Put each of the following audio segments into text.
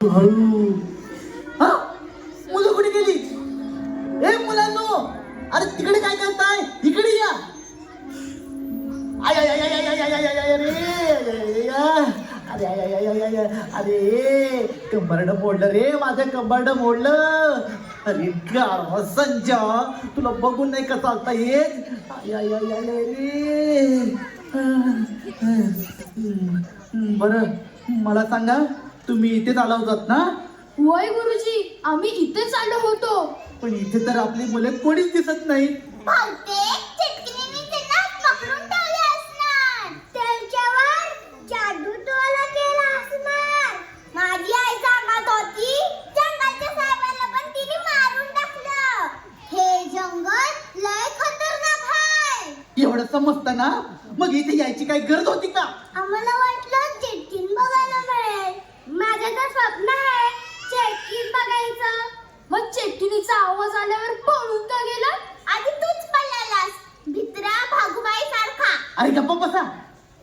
हळू हा मुलं कुठे गेली ए मुलांनो अरे तिकडे काय करताय इकडे या आय आय आय आय आय आय आय आय अरे आय आय आय आय अरे कंबरड मोडलं रे माझं कंबरड मोडलं अरे गाढवा संजा तुला बघून नाही का चालता येत आय आय आय आय आय रे बरं मला सांगा तुम्ही इथेच आला होतात ना? होय गुरुजी आम्ही इथेच आलो होतो. पण इथे तर आपली मुले कोणीच दिसत नाही. बहुतेक चिटकिनीने त्यांना पकडून ठेवले असणार. त्यांच्यावर जादू टोला केला असणार. माझी आई सांगत होती जंगलच्या साहेबांना पण तिने मारून टाकलं. हे जंगल लय खतरनाक आहे एवढं समजतं ना? मग इथे यायची काही गरज होती का आम्हाला वाटलं चिटकीन बघायला मिळेल माझं तर स्वप्न आहे चिटकीन बघायचं मग चेट्टीनीचा आवाज आल्यावर पळून का गेला? आधी तूच पडलेलास भित्रा भागुबाई सारखा. अरे गप्पा बसा.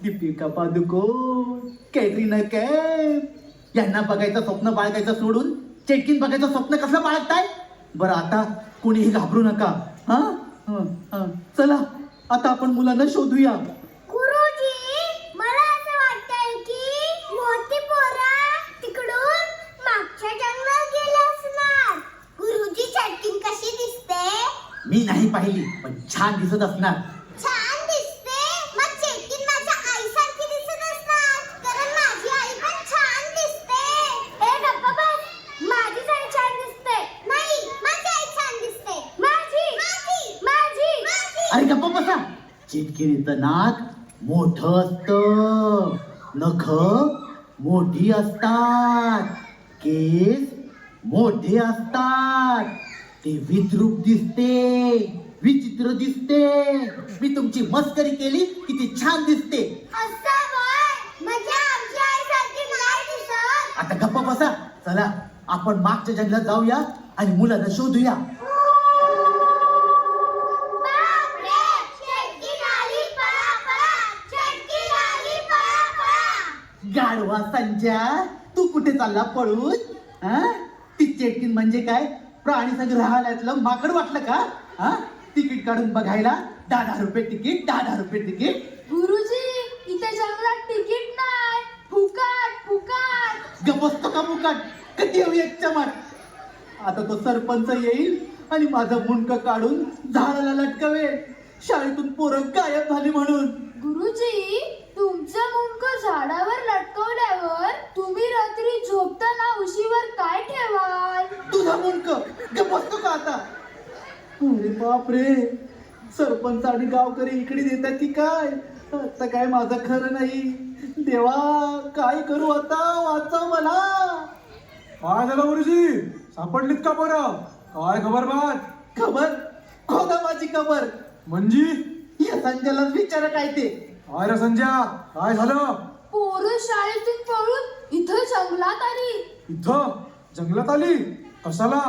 दीपिका पादुकोण कॅटरीना कॅफ. यांना बघायचं स्वप्न बाळगायचं सोडून चेटकीन बघायचं स्वप्न कसं बाळगताय? बरं आता कोणीही घाबरू नका. हा? हं, हं. चला आता आपण मुलांना शोधूया गुरुजी मला असं वाटतंय की मोठी पोरा तिकडून मागच्या जंगलात गेले असणार गुरुजी चटकीन कशी दिसते मी नाही पाहिली पण छान दिसत असणार. छान दिसते. मग चटकीन माझ्या आईसारखी दिसत असणार. कारण माझी आई पण छान दिसते. ए गप्पा बस. माझी आई छान दिसते. नाही माझी आई छान दिसते. माझी. माझी. माझी. माझी. अरे गप्पा बसा. चिटकिरीचं नाक मोठ असत. नख मोठी असतात. केस मोठे असतात. ते विद्रूप दिसते विचित्र दिसते. मी तुमची मस्करी केली की ती छान दिसते. म्हणजे आता गप्पा बसा. चला आपण मागच्या जंगलात जाऊया आणि मुलांना शोधूया. गाढवा संजय तू कुठे चालला पळून? हा? ती चेटकीन म्हणजे काय? प्राणी संग्रहालयातलं माकड वाटलं का? हा? तिकीट काढून बघायला. दहा दहा रुपये तिकीट दहा दहा रुपये तिकीट. गुरुजी इथे जंगलात तिकीट नाही. फुकाट फुकाट. गपसतो का मुकाट कधी येऊ एक चमट? आता तो सरपंच येईल आणि माझं मुंडक काढून झाडाला लटकवेल. शाळेतून पोरं गायब झाली म्हणून गुरुजी तुमचं मुंडक झाडावर लटकवल्यावर तुम्ही रात्री झोपताना उशीवर काय ठेवाल तुझा मुंडक गपसतो का आता अरे बापरे सरपंच आणि गावकरी इकडे देतात की काय? आता काय माझं खरं नाही. देवा काय करू आता? वाचा मला. काय झालं गुरुजी सापडलीत का बरं काय खबर बात? खबर? खोदा माझी खबर. म्हणजे? या संजयलाच विचार काय ते. काय रे संजय? काय झालं? पोरं शाळेतून पळून इथं जंगलात आली. इथं? जंगलात आली? कशाला?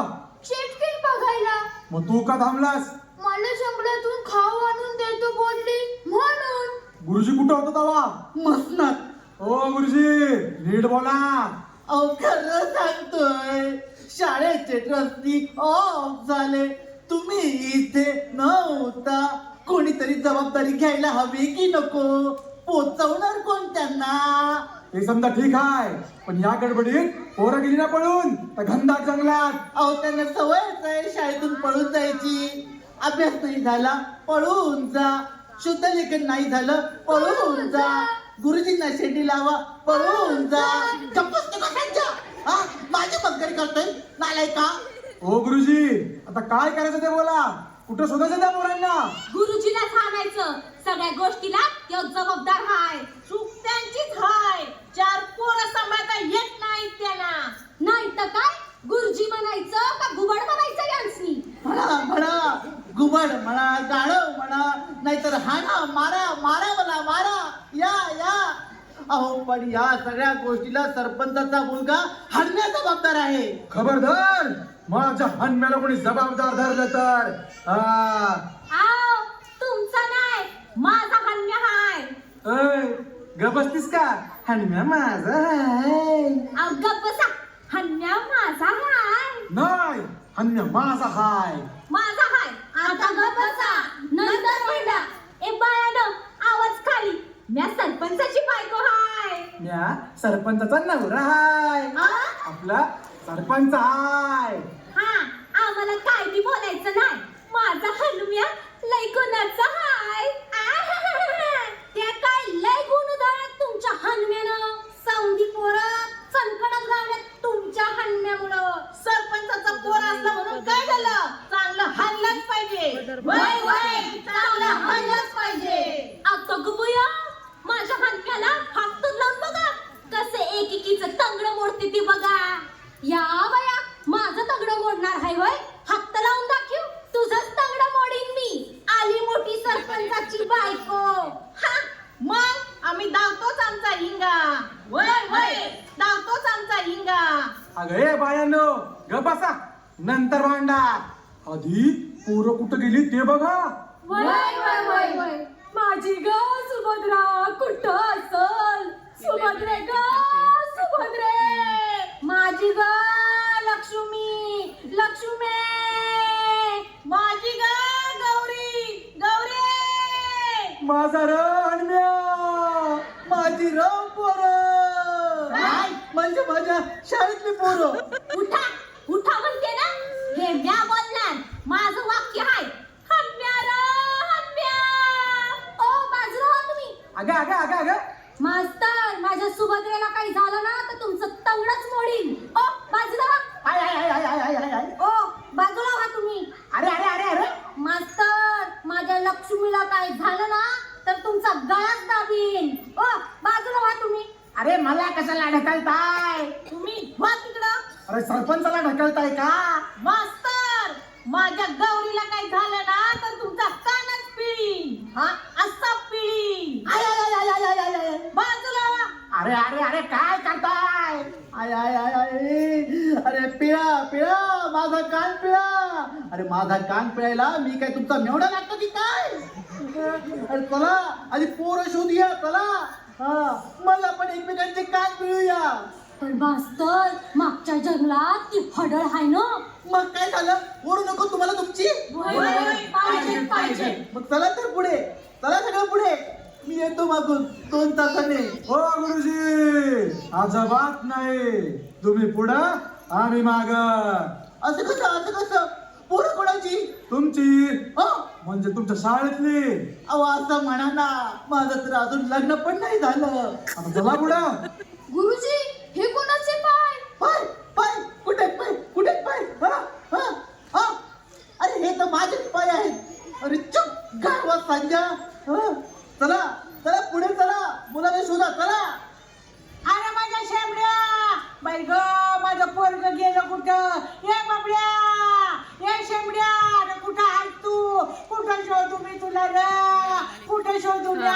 चेटकीन बघायला. मग तू का थांबलास? मला जंगलातून खाऊ आणून देतो बोलली. म्हणून. गुरुजी कुठं होता तवा? मसनात. ओ गुरुजी नीट बोला. अहो खरं सांगतोय शाळेचे ट्रस्टी ऑफ झाले. तुम्ही इथे नव्हता. कोणीतरी जबाबदारी घ्यायला हवी की नको? पोचवणार कोण त्यांना? ते समजा ठीक आहे पण या गडबडीत पोरं गेली ना पळून त्या घनदाट जंगलात. अहो त्यांना सवयच आहे शाळेतून पळून जायची. अभ्यास नाही झाला पळून जा. शुद्ध लेखन नाही झालं पळून जा. गुरुजींना शेंडी लावा पळून जा. गप्पच तू कशाच्या हा माझी मस्करी करतोय. नालाय का? ओ गुरुजी. आता काय करायचं ते बोला. कुठं शोधायचं त्या पोरांना? गुरुजीला सांगायचं सगळ्या गोष्टीला तो जबाबदार हाय चूक त्यांचीच हाय. चार पोरं सांभाळता येत नाहीत त्यांना. नाही तर काय गुरुजी म्हणायचं का घुबड म्हणायचं यांसनी म्हणा म्हणा घुबड म्हणा गाढव म्हणा नाहीतर हाणा मारा मारा मला मारा. या या. अहो पण या सगळ्या गोष्टीला सरपंचाचा मुलगा हाणण्या जबाबदार आहे. खबरदार माझ्या हनम्याला कोणी जबाबदार धरलं तर? हा. आव तुमचा नाही माझा हन्य हाय. ऐ, ग बसतीस का? हनम्या माझा आहे अव गप्प बसा हन्य माझा हाय. माझा हाय. आता ग बसा. नंतर म्हणा. ए बायानो आवाज खाली. म्या सरपंचाची बायको हाय. म्या सरपंचाचा नवरा हाय. आ? आपला सरपंच हाय. हा आम्हाला काय बी बोलायचं नाही. माझा हनुम्या लय गुणाचा हाय. आहाहाहा. त्या काय लय गुण उधळत तुमच्या हनुम्यानं सौंदी पोरं चणकडत गावल्यात तुमच्या हनुम्यामुळं सरपंचाचा पोर असला म्हणून काय झालं चांगलं हाणलंच पाहिजे वय वय चांगलं हाणलंच पाहिजे आता गुबुया माझ्या हनुम्याला हात तर लावून बघा कसे एकेकीचं तंगड मोडते ती बघा या बया माझं तंगड मोडणार हाय वय हात लावून दाखव तुझंच तंगड मोडीन मी आली मोठी सरपंचाची बायको हा मग आम्ही धावतोच आमचा हिंगा वय वय धावतोच आमचा हिंगा अगं ए बायानो ग बसा नंतर भांडा. आधी पोरं कुठं गेली ते बघा. वय वय वय वय. माझी ग सुभद्रा कुठं असल? सुभद्रे ग सुभद्रे. माझी ग लक्ष्मी लक्ष्मी. माझी ग गौरी गौरी. माझा र हन्म्या माझी र पोरं? म्हणजे माझ्या शाळेतली पोरं. उठा उठा मेंढ्या बोलणार. माझं वाक्य आहे हो अगं अगं अगं अगं. मास्तर माझ्या सुभद्रेला काही झालं ना तर तुमचं तंगडच मोडीन. ओ हो. आय आय आय आय आय आय आय ओ बाजूला हो तुम्ही. अरे अरे अरे अरे. मास्तर माझ्या लक्ष्मीला काय झालं ना तर तुमचा गळाच दाबीन. ओ बाजूला व्हा तुम्ही. अरे मला कशाला ढकलताय? तुम्ही व्हा तिकडं. अरे सरपंचाला ढकलताय का? कान पिळा अरे माझा कान पिळायला मी काय तुमचा मेवढा लागतो की काय? अरे चला आधी पोरं शोधूया चला. हा मला पण एकमेकांचे कान पिळूया. पण मास्तर मागच्या जंगलात ती हडळ हाय ना? मग काय झालं? ओरू नको तुम्हाला तुमची? पाहिजे पाहिजे. मग चला तर पुढे. चला सगळं पुढे. मी येतो मागून. दोन तासाने. हो गुरुजी. अजबात नाही. तुम्ही पुढं आम्ही माग. असं कसं असं कसं? पोरं कोणाची? तुमची. हो? म्हणजे तुमच्या शाळेतली. अहो असं म्हणा ना. माझं तर अजून लग्न पण नाही झालं. आता चला पुढं. गुरुजी हे कोणाचे पाय? पाय पाय. कुठे पाय? कुठे पाय? हा? हा? हा? अरे हे तर माझेच पाय आहेत. अरे चुप. गावात सांजा. हा? चला चला पुढे चला. मुलाला शोधा चला. अरे माझ्या शेंबड्या. बाई ग माझं पोरग गेलं कुठं? ये बाबड्या! ये शेंबड्या! अरे कुठं आहेस तू? कुठं शोधू मी तुला ग कुठं शोधू द्या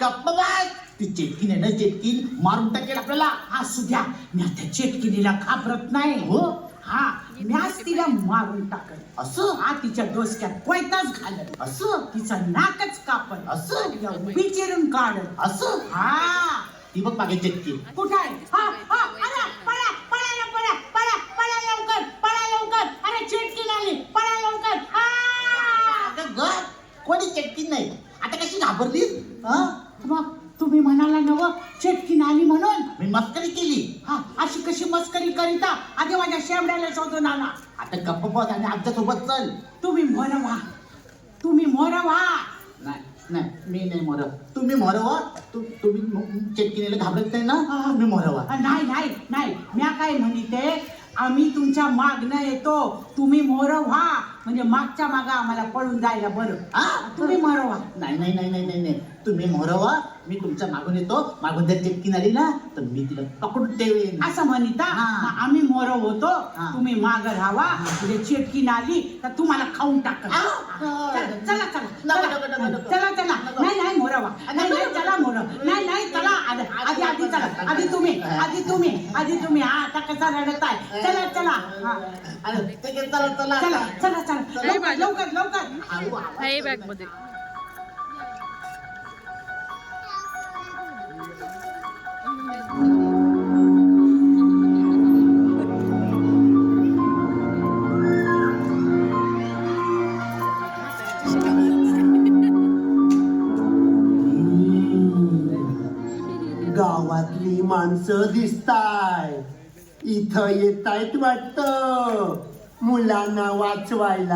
गप्प बाय ती चेटकीन आहे ना चेटकीन मारून टाकेल आपल्याला. हा सुद्या मी त्या चेटकिनीला घाबरत नाही. हो? हा. म्याच तिला मारून टाकल. असं? हा तिच्या डोसक्यात कोयताच घालत असं? तिचं नाकच कापल. असं? विचारून काढल. असं? हा. ती बघ मागे चेटकी कुठं आहे? हा हा अरे पळा पळा ना पळा पळा पळा लवकर पळा लवकर. अरे चिटकी आली. पळा लवकर. आ! अगं ग कोणी चेटकीन नाही? आता कशी घाबरलीस हा? मग तुम्ही म्हणाला नव चेटकीन आली म्हणून. मी मस्करी केली. हा अशी कशी मस्करी करीता? आधी माझ्या शेंबड्याला शोधून आणा. आता गप्प बस आणि आमच्यासोबत चल. तुम्ही मोर व्हा तुम्ही मोर व्हा नाही मी नाही मोर तुम्ही मोरवा? तू तुम्ही चेटकीनेला घाबरत नाही ना? मी मोरवा. नाही नाही नाही. म्या काय म्हणते आम्ही तुमच्या मागणं येतो. तुम्ही मोर व्हा. म्हणजे मागच्या माग आम्हाला पळून जायला बरं. हा? तुम्ही मोर व्हा. नाही नाही नाही नाही नाही नाही. तुम्ही मोरवा मी तुमच्या मागून येतो. मागून जर चेटकीन आली ना तर मी तिला पकडून ठेवेन. असं म्हणता हा. मग आम्ही मोर होतो. हा. तुम्ही माग राहावा. म्हणजे चेटकीन आली तर तुम्हाला खाऊन टाक आ. चला चला नको, चला. नको, नको, नको. चला चला. नको. नाही नाही मोरवा नाही नाही चला मोर. नाही नाही. आधी चला आधी तुम्ही आधी तुम्ही आधी तुम्ही. हा आता कसा रडत आहे चला चला. हा. चला चला. चला चला चला. लवकर लवकर. लवकर. माणसं दिसताय. इथं येतायत वाटत. मुलांना वाचवायला